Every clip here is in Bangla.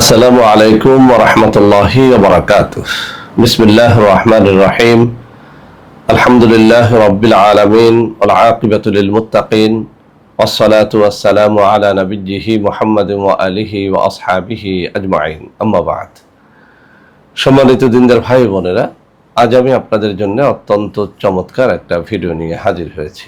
আসসালামু আলাইকুম রহমতুল্লাহি বারাকাত বিসমিল্লাহ রহমান রহিম আলহামদুলিল্লাহ রব্বিল আলমিন আকিবাতুল মুতাকিন والصلاة والسلام على نبيه محمد وآله وأصحابه أجمعين أما بعد সম্মানিত দিনদার ভাই বোনেরা আজ আমি আপনাদের জন্য অত্যন্ত চমৎকার একটা ভিডিও নিয়ে হাজির হয়েছি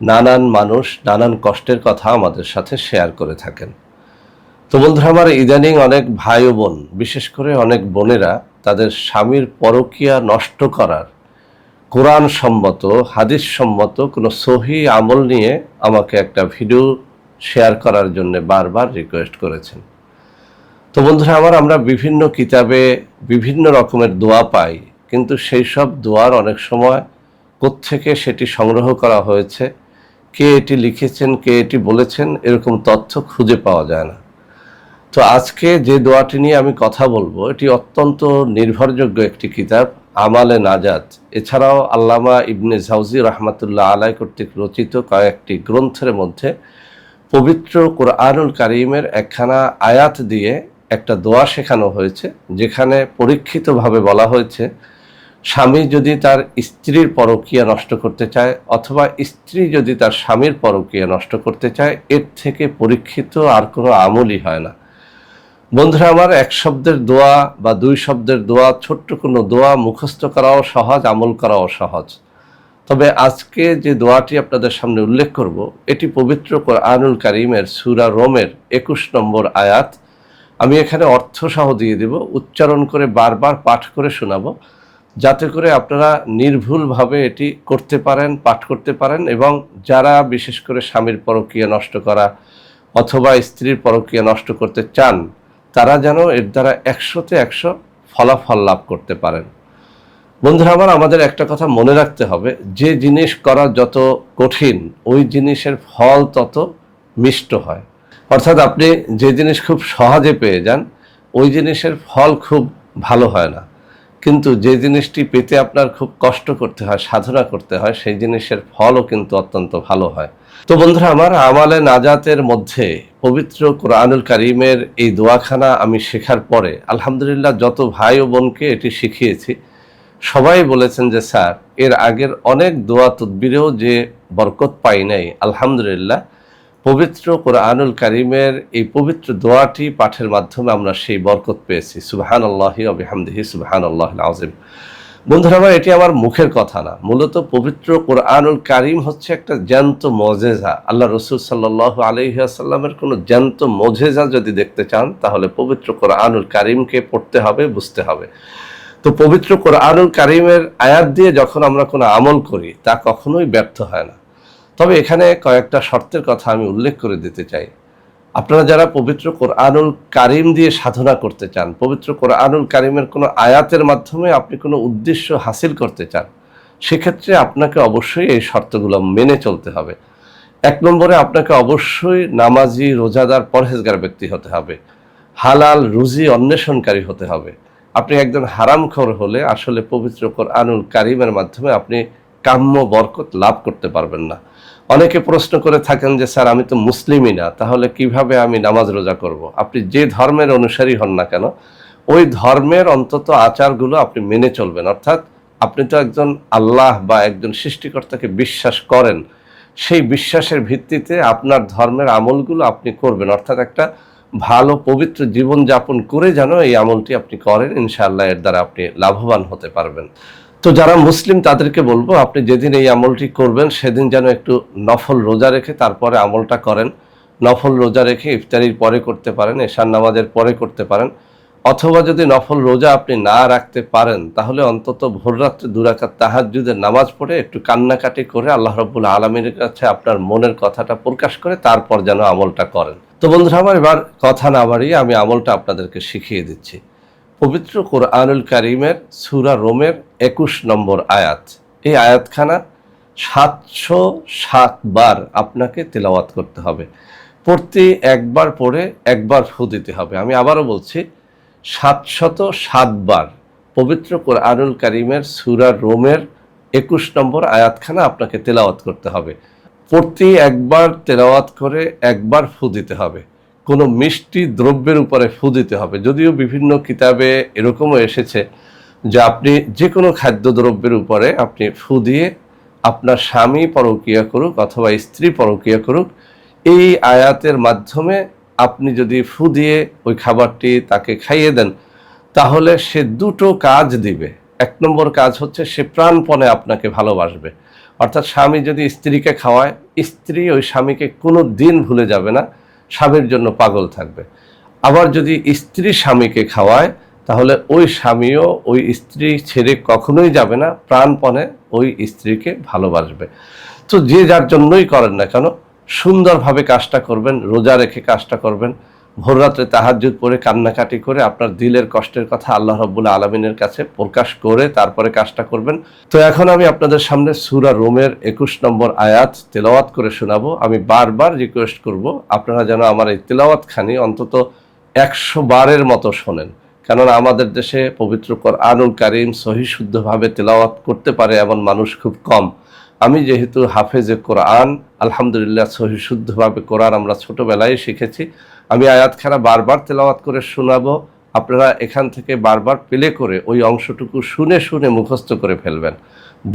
নানান মানুষ নানান কষ্টের কথা আমাদের সাথে শেয়ার করে থাকেন। তো বন্ধুরা, আমার ইদানিং অনেক ভাই ও বোন, বিশেষ করে অনেক বোনেরা তাদের স্বামীর পরকিয়া নষ্ট করার কোরআন সম্মত, হাদিস সম্মত কোনো সহি আমল নিয়ে আমাকে একটা ভিডিও শেয়ার করার জন্য বারবার রিকোয়েস্ট করেছেন। তো বন্ধুরা, আমার আমরা বিভিন্ন কিতাবে বিভিন্ন রকমের দোয়া পাই, কিন্তু সেই সব দোয়ার অনেক সময় কোত্থেকে সেটি সংগ্রহ করা হয়েছে কে এটি লিখেছেন, কে এটি বলেছেন, এরকম তথ্য খুঁজে পাওয়া যায় না। তো আজকে যে দোয়াটি নিয়ে আমি কথা বলব, এটি অত্যন্ত নির্ভরযোগ্য একটি কিতাব, আমালে নাজাত। এছাড়াও আল্লামা ইবনে জাউজি রহমাতুল্লাহ আলাই কর্তৃক রচিত কয়েকটি গ্রন্থের মধ্যে পবিত্র কোরআনুল কারিমের একখানা আয়াত দিয়ে একটা দোয়া শেখানো হয়েছে, যেখানে পরীক্ষিতভাবে বলা হয়েছে স্বামী যদি তার স্ত্রীর পরকীয়া নষ্ট করতে চায় অথবা স্ত্রী যদি তার স্বামীর পরকীয়া নষ্ট করতে চায়, এর থেকে পরীক্ষিত আর কোনো আমলই হয় না। বন্ধুরা, আমার এক শব্দের দোয়া বা দুই শব্দের দোয়া, ছোট্ট কোনো দোয়া মুখস্থ করাও সহজ, আমল করাও সহজ। তবে আজকে যে দোয়াটি আপনাদের সামনে উল্লেখ করব, এটি পবিত্র আনুল কারিমের সুরা রোমের একুশ নম্বর আয়াত। আমি এখানে অর্থ সহ দিয়ে দেব, উচ্চারণ করে বারবার পাঠ করে শোনাবো। যাতে করে আপনারা নির্ভুলভাবে এটি করতে পারেন, পাঠ করতে পারেন এবং যারা বিশেষ করে স্বামীর পরকীয়া নষ্ট করা অথবা স্ত্রীর পরকীয়া নষ্ট করতে চান, তারা যেন এর দ্বারা একশোতে একশো ফলাফল লাভ করতে পারেন। বন্ধুরা, আমার, আমাদের একটা কথা মনে রাখতে হবে, যে জিনিস করা যত কঠিন, ওই জিনিসের ফল তত মিষ্ট হয়। অর্থাৎ আপনি যে জিনিস খুব সহজে পেয়ে যান, ওই জিনিসের ফল খুব ভালো হয় না। কিন্তু যে জিনিসটি পেতে আপনার খুব কষ্ট করতে হয়, সাধনা করতে হয়, সেই জিনিসের ফলও কিন্তু অত্যন্ত ভালো হয়। তো বন্ধুরা, আমার আমালে নাজাতের মধ্যে পবিত্র কোরআনুল কারিমের এই দোয়াখানা আমি শেখার পরে, আলহামদুলিল্লাহ যত ভাই ও বোনকে এটি শিখিয়েছি, সবাই বলেছেন যে, স্যার, এর আগের অনেক দোয়া তদ্বিরেও যে বরকত পাই নাই, আলহামদুলিল্লাহ পবিত্র কোরআনুল কারিমের এই পবিত্র দোয়াটি পাঠের মাধ্যমে আমরা সেই বরকত পেয়েছি। সুবাহান আল্লাহি আবিহামদিহি সুবাহান আল্লাহ আজিম বন্ধুরা আমার, এটি আমার মুখের কথা না। মূলত পবিত্র কোরআনুল কারিম হচ্ছে একটা জ্যান্ত মজেজা। আল্লাহ রসুল সাল্লাহ আলহিহাসাল্লামের কোনো জ্যান্ত মজেজা যদি দেখতে চান, তাহলে পবিত্র কোরআনুল কারিমকে পড়তে হবে, বুঝতে হবে। তো পবিত্র কোরআনুল কারিমের আয়াত দিয়ে যখন আমরা কোনো আমল করি, তা কখনোই ব্যর্থ হয় না। তবে এখানে কয়েকটা শর্তের কথা আমি উল্লেখ করে দিতে চাই। আপনারা যারা পবিত্র কোরআনুল কারিম দিয়ে সাধনা করতে চান, পবিত্র কোরআনুল কারিমের কোনো আয়াতের মাধ্যমে আপনি কোনো উদ্দেশ্য হাসিল করতে চান, সেক্ষেত্রে আপনাকে অবশ্যই এই শর্তগুলো মেনে চলতে হবে। এক নম্বরে আপনাকে অবশ্যই নামাজি, রোজাদার, পরহেজগার ব্যক্তি হতে হবে। হালাল, রুজি, অন্বেষণকারী হতে হবে। আপনি একজন হারামখর হলে আসলে পবিত্র কোরআনুল কারিমের মাধ্যমে আপনি কাম্য বরকত লাভ করতে পারবেন না। অনেকে প্রশ্ন করে থাকেন যে, স্যার, আমি তো মুসলিমই না, তাহলে কীভাবে আমি নামাজ রোজা করব। আপনি যে ধর্মের অনুসারী হন না কেন, ওই ধর্মের অন্তত আচারগুলো আপনি মেনে চলবেন। অর্থাৎ আপনি তো একজন আল্লাহ বা একজন সৃষ্টিকর্তাকে বিশ্বাস করেন, সেই বিশ্বাসের ভিত্তিতে আপনার ধর্মের আমলগুলো আপনি করবেন। অর্থাৎ একটা ভালো, পবিত্র জীবন যাপন করে যেন এই আমলটি আপনি করেন, ইনশাআল্লাহ এর দ্বারা আপনি লাভবান হতে পারবেন। তো যারা মুসলিম, তাদেরকে বলব আপনি যেদিন এই আমলটি করবেন, সেদিন যেন একটু নফল রোজা রেখে তারপরে আমলটা করেন। নফল রোজা রেখে ইফতারির পরে করতে পারেন, এশার নামাজের পরে করতে পারেন। অথবা যদি নফল রোজা আপনি না রাখতে পারেন, তাহলে অন্তত ভোররাত্রে দুরাকাত তাহাজুদের নামাজ পড়ে একটু কান্নাকাটি করে আল্লাহ রব্বুল আলমীর কাছে আপনার মনের কথাটা প্রকাশ করে তারপর যেন আমলটা করেন। তো বন্ধুরা, আমার এবার কথা না বাড়িয়ে আমি আমলটা আপনাদেরকে শিখিয়ে দিচ্ছি। পবিত্র কোরআনুল কারিমের সুরা রোমের একুশ নম্বর আয়াত। এই আয়াতখানা সাতশো সাতবার আপনাকে তেলাওয়াত করতে হবে। প্রতি একবার পড়ে একবার ফু দিতে হবে। আমি আবারও বলছি, সাতশত সাতবার পবিত্র কোরআনুল কারিমের সুরা রোমের একুশ নম্বর আয়াতখানা আপনাকে তেলাওয়াত করতে হবে। প্রতি একবার তেলাওয়াত করে একবার ফু দিতে হবে। কোনো মিষ্টি দ্রব্যের উপরে ফু দিতে হবে। যদিও বিভিন্ন কিতাবে এরকমও এসেছে যে আপনি যে কোনো খাদ্যদ্রব্যের উপরে আপনি ফু দিয়ে আপনার স্বামী পরকিয়া করুক অথবা স্ত্রী পরকিয়া করুক, এই আয়াতের মাধ্যমে আপনি যদি ফু দিয়ে ওই খাবারটি তাকে খাইয়ে দেন, তাহলে সে দুটো কাজ দিবে। এক নম্বর কাজ হচ্ছে সে প্রাণপণে আপনাকে ভালোবাসবে। অর্থাৎ স্বামী যদি স্ত্রীকে খাওয়ায়, স্ত্রী ওই স্বামীকে কোনো দিন ভুলে যাবে না। স্বামীর জন্য পাগল থাকবে। আবার যদি স্ত্রী স্বামীকে খাওয়ায়, তাহলে ওই স্বামীও ওই স্ত্রী ছেড়ে কখনোই যাবে না, প্রাণপণে ওই স্ত্রীকে ভালোবাসবে। তো যে যার জন্যই করেন না কেন, সুন্দরভাবে কাজটা করবেন, রোজা রেখে কাজটা করবেন ভোররাত্রে তাহাজুদ পরে কান্নাকাটি করে আপনার দিলের কষ্টের কথা আল্লাহ রব্বুল আলমিনের কাছে প্রকাশ করে তারপরে কাজটা করবেন। তো এখন আমি আপনাদের সামনে সুরা রোমের একুশ নম্বর আয়াত তেলাওয়াত করে শোনাবো। আমি বারবার রিকোয়েস্ট করব, আপনারা যেন আমার এই তেলাওয়াত খানি অন্তত একশো বারের মতো শোনেন। কেননা আমাদের দেশে পবিত্র আনুল কারিম সহি শুদ্ধভাবে তেলাওয়াত করতে পারে এমন মানুষ খুব কম। আমি যেহেতু হাফেজে কোরআন, আলহামদুলিল্লাহ সহি শুদ্ধভাবে কোরআন আমরা ছোটবেলায় শিখেছি, আমি আয়াতখানা বারবার তেলাওয়াত করে শোনাবো। আপনারা এখান থেকে বারবার প্লে করে ওই অংশটুকু শুনে শুনে মুখস্থ করে ফেলবেন।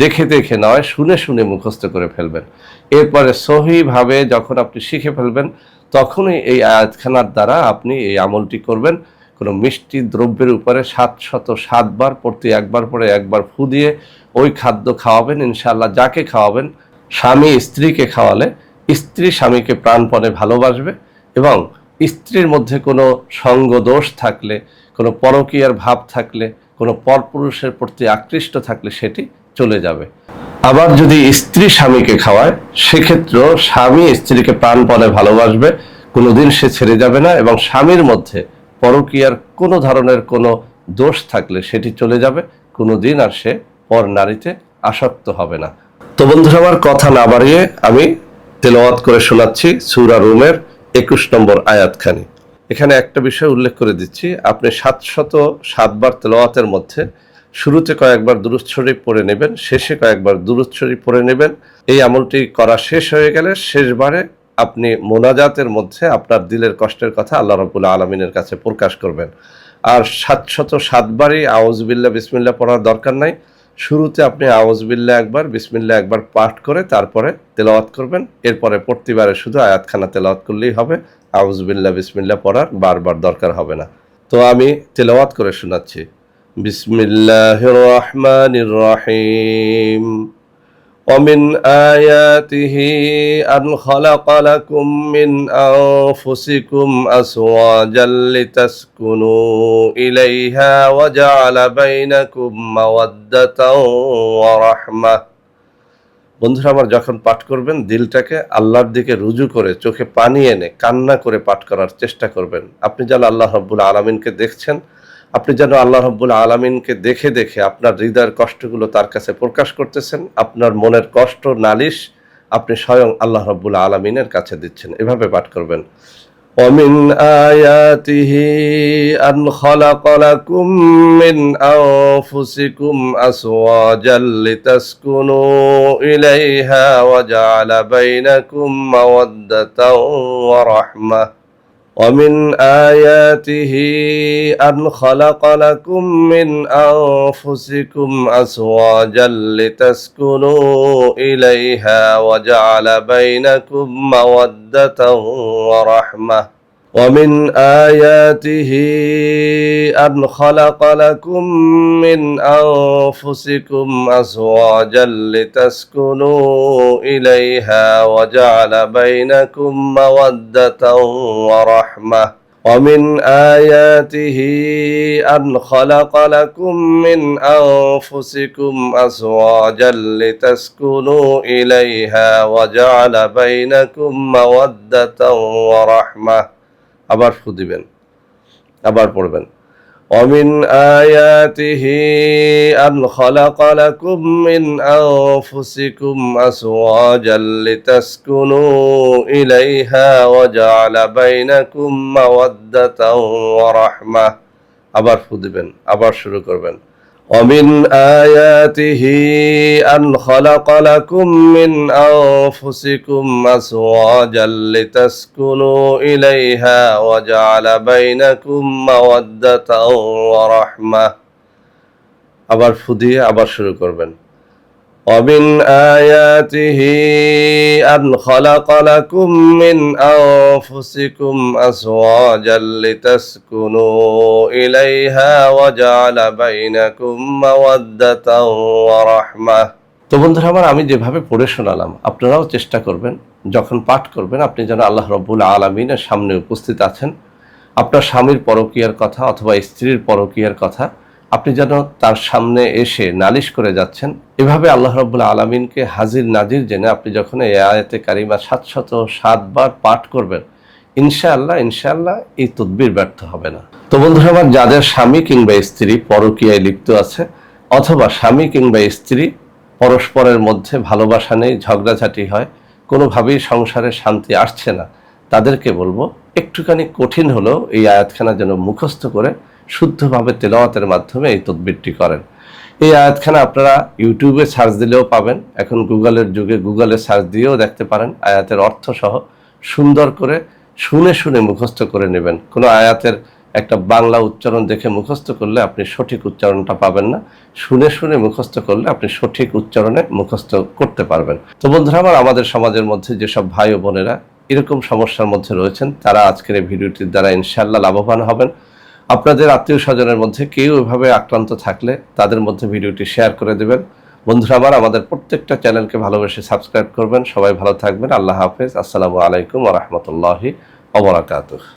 দেখে দেখে নয়, শুনে শুনে মুখস্থ করে ফেলবেন। এরপরে সহিভাবে যখন আপনি শিখে ফেলবেন, তখনই এই আয়াতখানার দ্বারা আপনি এই আমলটি করবেন। কোনো মিষ্টি দ্রব্যের উপরে সাত শত সাতবার প্রতি একবার পরে একবার ফু দিয়ে ওই খাদ্য খাওয়াবেন ইনশাল্লাহ যাকে খাওয়াবেন, স্বামী স্ত্রীকে খাওয়ালে স্ত্রী স্বামীকে প্রাণপণে ভালোবাসবে এবং স্ত্রীর মধ্যে কোনো সঙ্গ দোষ থাকলে, কোনো পরকীয়ার ভাব থাকলে, কোনো পরপুরুষের প্রতি আকৃষ্ট থাকলে সেটি চলে যাবে। আবার যদি স্ত্রী স্বামীকে খাওয়ায়, সেক্ষেত্রেও স্বামী স্ত্রীকে প্রাণপণে ভালোবাসবে, কোনোদিন সে ছেড়ে যাবে না এবং স্বামীর মধ্যে পরকীয়ার কোনো ধরনের কোনো দোষ থাকলে সেটি চলে যাবে কোনো দিন আর সে পর নারীতে আসক্ত হবে না। তো বন্ধুরা, আমার কথা না বাড়িয়ে আমি তেলাওয়াত করে শোনাচ্ছি সুরা রুমের একুশ নম্বর আয়াতখানি। এখানে একটা বিষয় উল্লেখ করে দিচ্ছি। আপনি সাতশত সাতবার তেলাওয়াতের মধ্যে শুরুতে কয়েকবার দুরুদ শরীফ পড়ে নেবেন, শেষে কয়েকবার দুরুদ শরীফ পড়ে নেবেন। এই আমলটি করা শেষ হয়ে গেলে শেষবারে আপনি মোনাজাতের মধ্যে আপনার দিলের কষ্টের কথা আল্লাহ রবুল্লা আলমিনের কাছে প্রকাশ করবেন। আর সাতশত সাতবারই আউজবিল্লা বিসমিল্লা পড়ার দরকার নাই। শুরুতে আপনি আউজবিল্লা একবার বিসমিল্লা একবার পাঠ করে তারপরে তেলাওয়াত করবেন। এরপরে প্রতিবারে শুধু আয়াতখানা তেলাওয়াত করলেই হবে। আউজবিল্লা বিসমিল্লা পড়ার বারবার দরকার হবে না। তো আমি তেলাওয়াত করে শোনাচ্ছি। বিসমিল্লাহ রহমান রহিম। ومن آياته أن خلق لكم من أنفسكم أزواجا لتسكنوا إليها وجعل بينكم مودة ورحمة বন্ধুরা আমার যখন পাঠ করবেন দিলটাকে আল্লাহর দিকে রুজু করে চোখে পানি এনে কান্না করে পাঠ করার চেষ্টা করবেন আপনি যেন আল্লাহ রব্বুল আলমিনকে দেখছেন আপনি যেন আল্লাহ রব্বুল আলমিনকে দেখে দেখে আপনার হৃদয়ের কষ্টগুলো তার কাছে প্রকাশ করতেছেন আপনার মনের কষ্ট নালিশ আপনি স্বয়ং আল্লাহ রব্বুল আলমিনের কাছে দিচ্ছেন এভাবে পাঠ করবেন ومن آياته أن خلق لكم من أنفسكم أزواجا لتسكنوا إليها وجعل بينكم مودة ورحمة ومن آياته أن خلق لكم من أنفسكم أزواجا لتسكنوا إليها وجعل بينكم مودة ورحمة ومن آياته أن خلق لكم من أنفسكم أزواجا لتسكنوا إليها وجعل بينكم مودة ورحمة ومن آياته أن خلق لكم من أنفسكم أزواجا لتسكنوا إليها وجعل بينكم مودة ورحمة আবার ফু দিবেন, আবার পড়বেন। অমিন আয়াতিহি আন খলাক লাকুম মিন আনফুসিকুম আসওয়াজাল লিতাসকুনু ইলাইহা ওয়া জাআলা বাইনাকুম মাওয়াদ্দাতাও ওয়া রাহমাহ। আবার ফু দিবেন, আবার শুরু করবেন। ومن آياته أن خلق لكم من أنفسكم أزواجا لتسكنوا إليها وجعل بينكم مودة ورحمة আবার ফুদিয়ে আবার শুরু করবেন ومن آياته أن خلق لكم من أنفسكم أزواجا لتسكنوا إليها وجعل بينكم مودة ورحمة তো বন্ধুরা আমার আমি যেভাবে পড়ে শোনালাম আপনারাও চেষ্টা করবেন যখন পাঠ করবেন আপনি যেন আল্লাহ রব্বুল আলমিনের সামনে উপস্থিত আছেন আপনার স্বামীর পরকীয়ার কথা অথবা স্ত্রীর পরকীয়ার কথা আপনি যেন তার সামনে এসে নালিশ করে যাচ্ছেন। এভাবে আল্লাহ রব্বুল আলমিনকে হাজির নাজির জেনে আপনি যখন এই আয়াতে কারিমা সাতশত সাতবার পাঠ করবেন, ইনশাআল্লাহ ইনশাআল্লাহ এই তদবির ব্যর্থ হবে না। তো বন্ধুরা আমার, যাদের স্বামী কিংবা স্ত্রী পরকীয়ায় লিপ্ত আছে, অথবা স্বামী কিংবা স্ত্রী পরস্পরের মধ্যে ভালোবাসা নেই, ঝগড়াঝাটি হয়, কোনোভাবেই সংসারে শান্তি আসছে না, তাদেরকে বলব, একটুখানি কঠিন হলেও এই আয়াতখানা যেন মুখস্থ করে শুদ্ধভাবে তেলাওয়াতের মাধ্যমে এই তদবিরটি করেন। এই আয়াতখানা আপনারা ইউটিউবে সার্চ দিলেও পাবেন। এখন গুগলের যুগে গুগলে সার্চ দিয়েও দেখতে পারেন। আয়াতের অর্থ সহ সুন্দর করে শুনে শুনে মুখস্থ করে নেবেন। কোনো আয়াতের একটা বাংলা উচ্চারণ দেখে মুখস্থ করলে আপনি সঠিক উচ্চারণটা পাবেন না। শুনে শুনে মুখস্থ করলে আপনি সঠিক উচ্চারণে মুখস্থ করতে পারবেন। তো বন্ধুরা আমার, আমাদের সমাজের মধ্যে যেসব ভাই ও বোনেরা এরকম সমস্যার মধ্যে রয়েছেন, তারা আজকের এই ভিডিওটির দ্বারা ইনশাল্লাহ লাভবান হবেন। আপনাদের আত্মীয় স্বজনের মধ্যে কেউ এভাবে আক্রান্ত থাকলে তাদের মধ্যে ভিডিওটি শেয়ার করে দেবেন। বন্ধুরা আমার আমাদের প্রত্যেকটা চ্যানেলকে ভালোবেসে সাবস্ক্রাইব করবেন। সবাই ভালো থাকবেন। আল্লাহ হাফেজ। আসসালামু আলাইকুম রহমতুল্লাহি অবরাকাতুহ